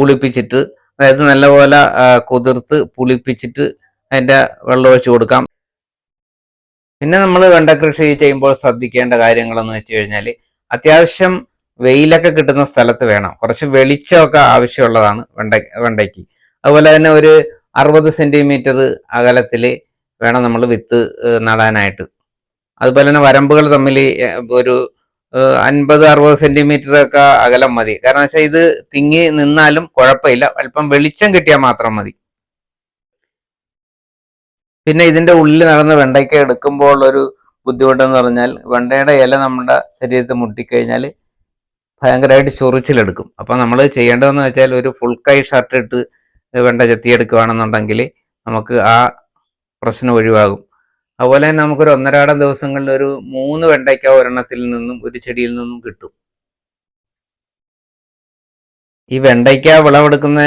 പുളിപ്പിച്ചിട്ട് അതായത് നല്ലപോലെ കുതിർത്ത് പുളിപ്പിച്ചിട്ട് അതിന്റെ വെള്ളം ഒഴിച്ചു കൊടുക്കാം. പിന്നെ നമ്മൾ വെണ്ട കൃഷി ചെയ്യുമ്പോൾ ശ്രദ്ധിക്കേണ്ട കാര്യങ്ങളെന്ന് വെച്ച് കഴിഞ്ഞാൽ അത്യാവശ്യം വെയിലൊക്കെ കിട്ടുന്ന സ്ഥലത്ത് വേണം. കുറച്ച് വെളിച്ചമൊക്കെ ആവശ്യമുള്ളതാണ് വെണ്ട വെണ്ടയ്ക്ക്. അതുപോലെ തന്നെ ഒരു അറുപത് സെന്റിമീറ്റർ അകലത്തിൽ വേണം നമ്മൾ വിത്ത് നടാനായിട്ട്. അതുപോലെ തന്നെ വരമ്പുകൾ തമ്മിൽ ഒരു അൻപത് അറുപത് സെന്റിമീറ്റർ ഒക്കെ അകലം മതി. കാരണം വെച്ചാൽ ഇത് തിങ്ങി നിന്നാലും കുഴപ്പമില്ല. അല്പം വെളിച്ചം കിട്ടിയാൽ മാത്രം മതി. പിന്നെ ഇതിന്റെ ഉള്ളിൽ നടന്ന വെണ്ടയ്ക്ക എടുക്കുമ്പോൾ ഒരു ബുദ്ധിമുട്ടെന്ന് പറഞ്ഞാൽ വെണ്ടയുടെ ഇല നമ്മുടെ ശരീരത്തിൽ മുട്ടിക്കഴിഞ്ഞാൽ ഭയങ്കരമായിട്ട് ചൊറിച്ചിലെടുക്കും. അപ്പം നമ്മൾ ചെയ്യേണ്ടതെന്ന് വെച്ചാൽ ഒരു ഫുൾ കൈ ഷർട്ട് ഇട്ട് വെണ്ട ചെത്തിയെടുക്കുകയാണെന്നുണ്ടെങ്കിൽ നമുക്ക് ആ പ്രശ്നം ഒഴിവാകും. അതുപോലെ തന്നെ നമുക്കൊരു ഒന്നരാടം ദിവസങ്ങളിൽ ഒരു മൂന്ന് വെണ്ടയ്ക്ക ഒരെണ്ണത്തിൽ നിന്നും ഒരു ചെടിയിൽ നിന്നും കിട്ടും. ഈ വെണ്ടയ്ക്ക വിളവെടുക്കുന്ന